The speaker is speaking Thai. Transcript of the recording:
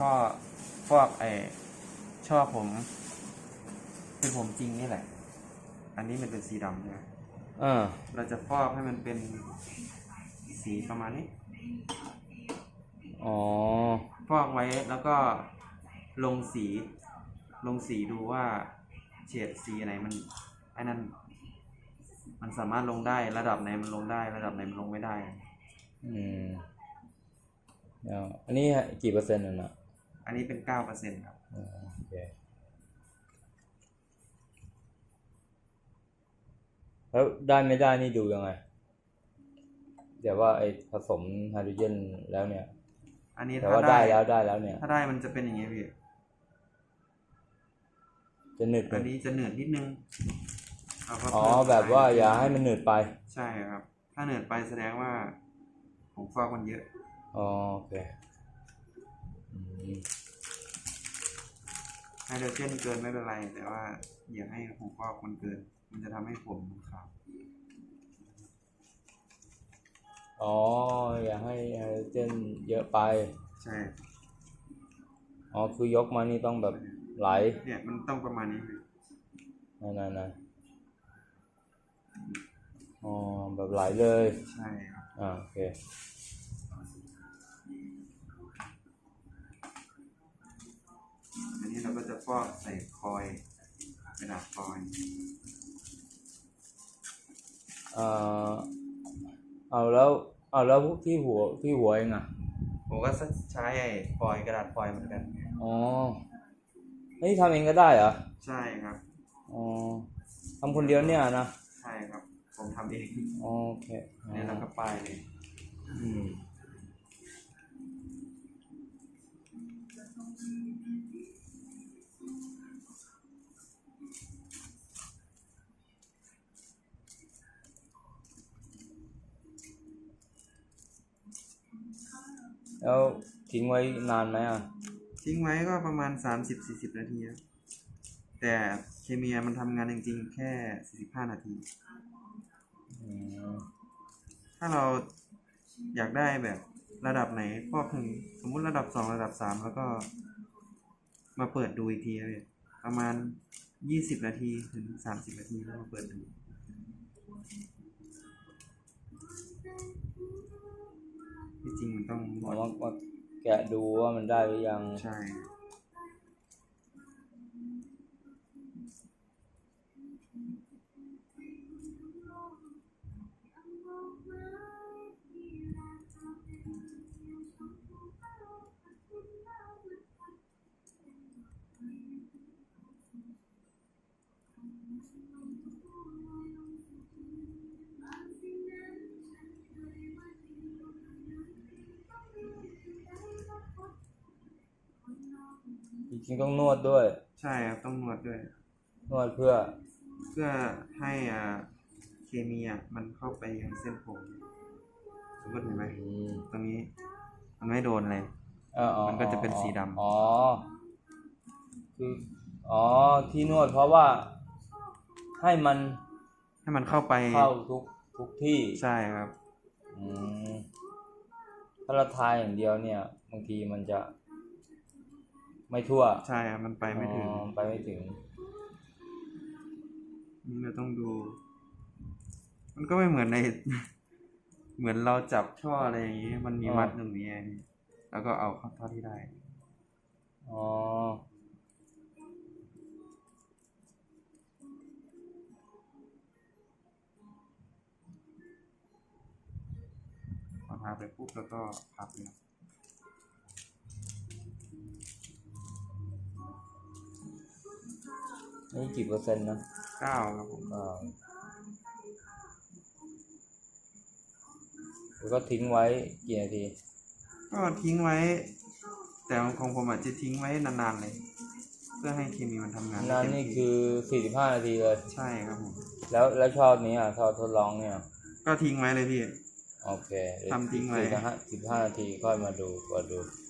ก็พวกไอชอบผม เป็นผมจริงนี่แหละ อันนี้มันเป็นสีดำใช่ไหมอ่าเราจะฟอกให้มันเป็นสีประมาณนี้ อ๋อ ฟอกไว้แล้วก็ลงสี ลงสีดูว่าเฉดสีไหนมันไอ้นั่น มันสามารถลงได้ระดับไหนมันลงได้ ระดับไหนมันลงไม่ได้ อืมเอาอันนี้กี่เปอร์เซ็นต์น่ะนะ อันนี้เป็นเก้าเปอร์เซ็นครับ อ่าโอเคแล้วได้ไม่ได้นี่ดูยังไงเดี๋ยวว่าไอ้ผสมไฮโดรเจนแล้วเนี่ย อันนี้แต่ถ้าว่าได้แล้วได้แล้วเนี่ย ถ้าได้มันจะเป็นอย่างนี้พี่ จะหนึดไหมอันนี้จะเหนืดนิดนึงเราก็อ๋อเพิ่มแบบว่าสยอย่าให้มันหนืดไปใช่ครับ ถ้าเหนืดไปแสดงว่า ผมฟอกมันเยอะ อ๋อโอเคอืม ไฮโดรเจนเกินไม่เป็นไร แต่ว่าอย่าให้ผมฟอกมันเกิน มันจะทำให้ผมมันขาวอ๋อ อย่าให้ไฮโดรเจนเยอะไป ใช่ อ๋อ คือยกมานี่ต้องแบบไหล เนี่ยมันต้องประมาณนี้พี่นั่นนั่นนั่นอ๋อ แบบไหลเลย ใช่ครับ อ่า โอเค ก็จะฟอกใส่คอยล์กระดาษฟอยล์เอ่อเอาแล้วเอาแล้วพวกที่หัวที่หัวเองอะผมก็ใช้ไอ้ฟอยล์กระดาษฟอยล์เหมือนกัน อ๋อนี่ทำเองก็ได้เหรอใช่ครับ อ๋อทำคนเดียวเนี่ยนะ ใช่ครับ ผมทำเอง โอเคอ๋อเนี่ยแล้วก็ป้ายเลย แล้วทิ้งไว้นานไหมอะ ทิ้งไว้ก็ประมาณ30-40นาทีครับแต่เคมีมันทำงานจริงๆ แค่45นาที อืมถ้าเราอยากได้แบบระดับไหนฟอกถึงสมมุติระดับสองระดับสามแล้วก็ มาเปิดดูอีกทีเลยประมาณยี่สิบนาทีถึงสามสิบนาทีแล้วมาเปิดดู ที่จริงมันต้องหมเอาดมามาแกะดูว่ามันได้หรือยัง ใช่ ริงๆต้องนวดด้วย ใช่ครับต้องนวดด้วย นวดเพื่อ เพื่อให้อ่าเคมีอะมันเข้าไปยังเส้นผมสมมติเห็นไหมอืมตรงนี้ มันไม่โดนเลย เอ่ออ๋อมันก็จะเป็นสีดำ อ๋อ คืออ๋อที่นวดเพราะว่า ให้มันให้มันเข้าไปเข้าทุกทุกที่ ใช่ครับ อืมถ้าเราทายอย่างเดียวเนี่ย บางทีมันจะ ไม่ทั่วใช่ครับมันไปไม่ถึงอ๋อไปไม่ถึง นี่เราต้องดู มันก็ไม่เหมือนใน เหมือนเราจับช่ออะไรอย่างนี้ มันมีอ่ามัดตรงนี้ไงแล้วก็เอาเข้าเท่าที่ได้ อ๋อพอทาไปปุ๊บแล้วก็พับเลยครับ นี่กี่เปอร์เซ็นต์นะเก้าครับผมอ่าแล้วก็ทิ้งไว้กี่นาที ก็ทิ้งไว้ แต่ของผมอาจจะทิ้งไว้นานๆเลย เพื่อให้เคมีมันทำงานนั่นเต็มนี่ที่คือสี่สิบห้านาทีเลย ใช่ครับผม แล้วแล้วชอบนี้อะชอบทดลองเนี่ย ก็ทิ้งไว้เลยพี่ โอเคทำทิ้งไว้สี่สิบห้าสิบห้านาทีค่อยมาดูก็ดูใ